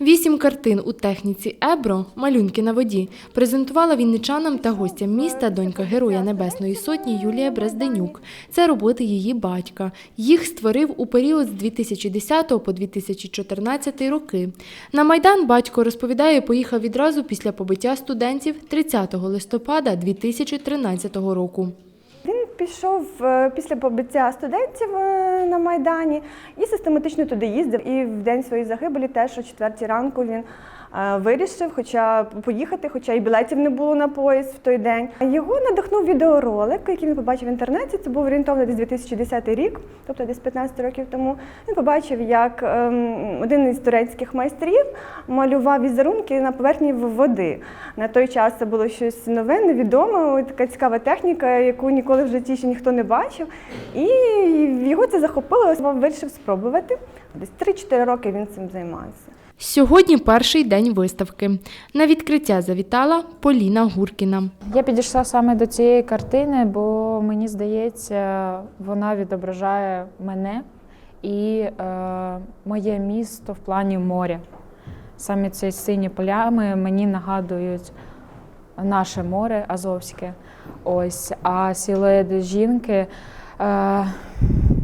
Вісім картин у техніці Ебро малюнки на воді презентувала вінничанам та гостям міста донька Героя Небесної Сотні Юлія Брезденюк. Це роботи її батька. Їх створив у період з 2010 по 2014 роки. На Майдан батько розповідає, поїхав відразу після побиття студентів 30 листопада 2013 року. Пішов е, після побиття студентів е, на Майдані і систематично туди їздив. І в день своєї загибелі теж о четвертій ранку він вирішив, хоча поїхати, хоча і білетів не було на поїзд в той день. Його надихнув відеоролик, який він побачив в інтернеті. Це був орієнтовно десь 2010 рік, тобто десь 15 років тому. Він побачив, як ем, один із турецьких майстрів малював візерунки на поверхні води. На той час це було щось нове, невідоме, така цікава техніка, яку ніколи в житті ще ніхто не бачив. І його це захопило, вирішив спробувати. Десь 3-4 роки він цим займається. Сьогодні перший день виставки. На відкриття завітала Поліна Гуркіна. Я підійшла саме до цієї картини, бо мені здається, вона відображає мене і е, моє місто в плані моря. Саме ці сині полями мені нагадують наше море Азовське. Ось, а силует жінки е,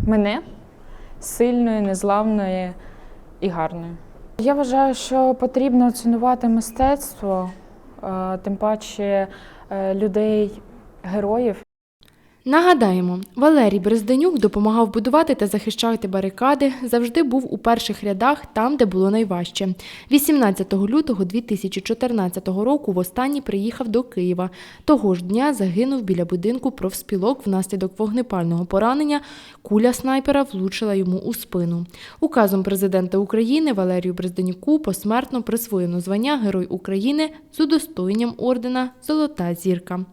мене сильної, незламної і гарної. Я вважаю, що потрібно цінувати мистецтво, е, тим паче е, людей, героїв. Нагадаємо, Валерій Брезденюк допомагав будувати та захищати барикади, завжди був у перших рядах там, де було найважче. 18 лютого 2014 року востаннє приїхав до Києва. Того ж дня загинув біля будинку профспілок внаслідок вогнепального поранення. Куля снайпера влучила йому у спину. Указом президента України Валерію Брезденюку посмертно присвоєно звання Герой України з удостоєнням ордена Золота зірка.